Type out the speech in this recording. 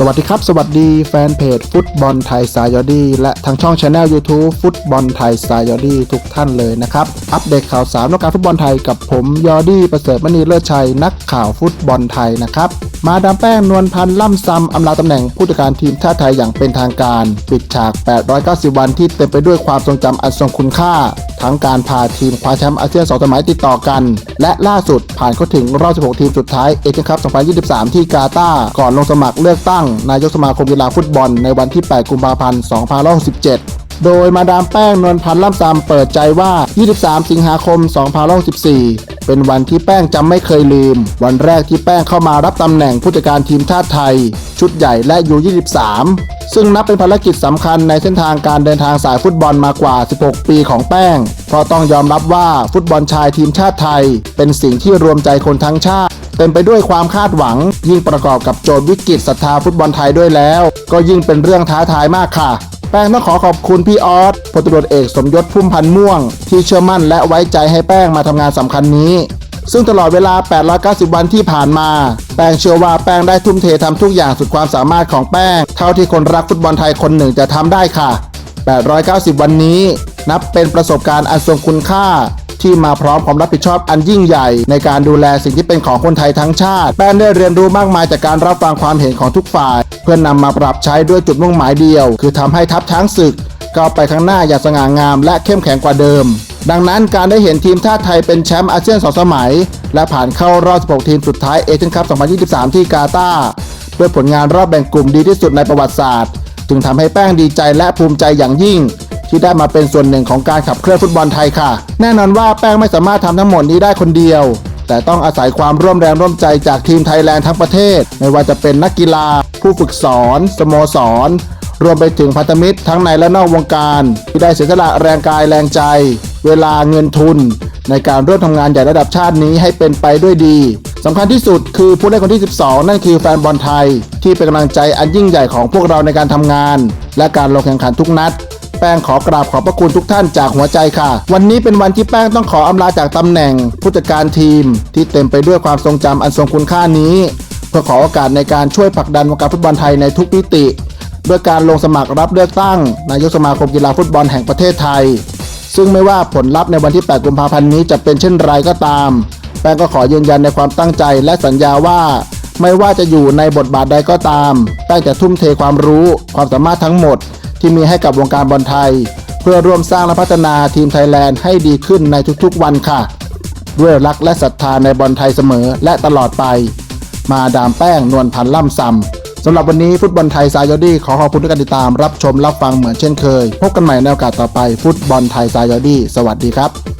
สวัสดีครับ สวัสดีแฟนเพจฟุตบอลไทยสายอดีและทางช่องช anel YouTube ฟุตบอลไทยสายอดีทุกท่านเลยนะครับ อัปเดตข่าวสารวงการฟุตบอลไทยกับผมยอดี้ประเสริฐมณีเลิศชัย นักข่าวฟุตบอลไทยนะครับ มาดามแป้งนวลพันธ์ล่ำซำอำลาตำแหน่งผู้จัดการทีมชาติไทยอย่างเป็นทางการ ปิดฉาก 890 วันที่เต็มไปด้วยความทรงจำอันทรงคุณค่า ทั้งการพาทีมคว้าแชมป์อาเซียนสองสมัยติดต่อกัน และล่าสุดผ่านเข้าถึงรอบ 16 ทีมสุดท้ายเอเชียนคัพ 2023 ที่กาตาร์ก่อนลงสมัครเลือกตั้ง นายกสมาคมกีฬาฟุตบอลในวันที่ 8 กุมภาพันธ์ 2567โดยมาดามแป้งนวลพันธ์ล่ำซำเปิดใจว่า 23 สิงหาคม2564เป็นวันที่แป้งจำไม่เคยลืม วันแรกที่แป้งเข้ามารับตำแหน่งผู้จัดการทีมชาติไทย ชุดใหญ่และยู23 ซึ่งนับเป็นภารกิจสำคัญในเส้นทางการเดินทางสายฟุตบอลมากว่า 16 ปีของแป้ง เพราะต้องยอมรับว่าฟุตบอลชายทีมชาติไทย เป็นสิ่งที่รวมใจคนทั้งชาติเต็มไปด้วยความคาดหวัง ยิ่งประกอบกับโจทย์วิกฤตศรัทธาฟุตบอลไทยด้วยแล้ว ก็ยิ่งเป็นเรื่องท้าทายมากค่ะ แป้งต้องขอขอบคุณพี่ออสพลตรวจเอกสมยศพุ่มพันธ์ม่วง ที่เชื่อมั่นและไว้ใจให้แป้งมาทำงานสำคัญนี้ ซึ่งตลอดเวลา 890 วันที่ผ่านมา แป้งเชื่อว่าแป้งได้ทุ่มเททำทุกอย่างสุดความสามารถของแป้ง เท่าที่คนรักฟุตบอลไทยคนหนึ่งจะทำได้ค่ะ 890 วันนี้ นับเป็นประสบการณ์อันทรงคุณค่าที่มาพร้อมความรับผิดชอบอันยิ่งใหญ่ ในการดูแลสิ่งที่เป็นของคนไทยทั้งชาติ แป้งได้เรียนรู้มากมายจากการรับฟังความเห็นของทุกฝ่าย เพื่อนนำมาปรับใช้ด้วยจุดมุ่งหมายเดียว คือทำให้ทัพช้างศึกก้าวไปข้างหน้าอย่างสง่างามและเข้มแข็งกว่าเดิม ดังนั้นการได้เห็นทีมชาติไทยเป็นแชมป์อาเซียนสองสมัย และผ่านเข้ารอบ 16 ทีมสุดท้ายเอเชียนคัพ 2023 ที่กาตาร์ด้วยผลงานรอบแบ่งกลุ่มดีที่สุดในประวัติศาสตร์ จึงทำให้แป้งดีใจและภูมิใจอย่างยิ่ง ที่ได้มาเป็นส่วนหนึ่งของการขับเคลื่อนฟุตบอลไทยค่ะ แน่นอนว่าแป้งไม่สามารถทำทั้งหมดนี้ได้คนเดียว แต่ต้องอาศัยความร่วมแรงร่วมใจจากทีมไทยแลนด์ทั้งประเทศ ไม่ว่าจะเป็นนักกีฬา ผู้ฝึกสอนสโมสรรวมไปถึงพันธมิตรทั้งในและนอกวงการ ที่ได้เสียสละแรงกายแรงใจ เวลาเงินทุน ในการร่วมทำงานใหญ่ระดับชาตินี้ให้เป็นไปด้วยดีสำคัญที่สุดคือผู้เล่นคนที่ 12 นั่นคือแฟนบอลไทย ที่เป็นกำลังใจอันยิ่งใหญ่ของพวกเราในการทำงาน และการลงแข่งขันทุกนัด แป้งขอกราบขอบพระคุณทุกท่านจากหัวใจค่ะ วันนี้เป็นวันที่แป้งต้องขออำลาจากตำแหน่ง ผู้จัดการทีม ที่เต็มไปด้วยความทรงจำอันทรงคุณค่านี้ เพื่อขอโอกาสในการช่วยผลักดันวงการฟุตบอลไทยในทุกมิติด้วยการลงสมัครรับเลือกตั้งนายกสมาคมกีฬาฟุตบอลแห่งประเทศไทย ซึ่งไม่ว่าผลลัพธ์ในวันที่ 8 กุมภาพันธ์นี้จะเป็นเช่นไรก็ตาม แป้งก็ขอยืนยันในความตั้งใจและสัญญาว่า ไม่ว่าจะอยู่ในบทบาทใดก็ตาม แป้งจะทุ่มเทความรู้ ความสามารถทั้งหมด ที่มีให้กับวงการบอลไทย เพื่อร่วมสร้างและพัฒนาทีมไทยแลนด์ให้ดีขึ้นในทุกๆวันค่ะ ด้วยรักและศรัทธาในบอลไทยเสมอและตลอดไป มาดามแป้งนวลพันธ์ล่ำซำำหรับวันนี้ฟุตบอลไทยซายอดี้ขอขอบคุณทุกการติดตามรับชมรับฟังเหมือนเช่นเคย พบกันใหม่ในโอกาสต่อไปฟุตบอลไทยซายอดี้สวัสดีครับ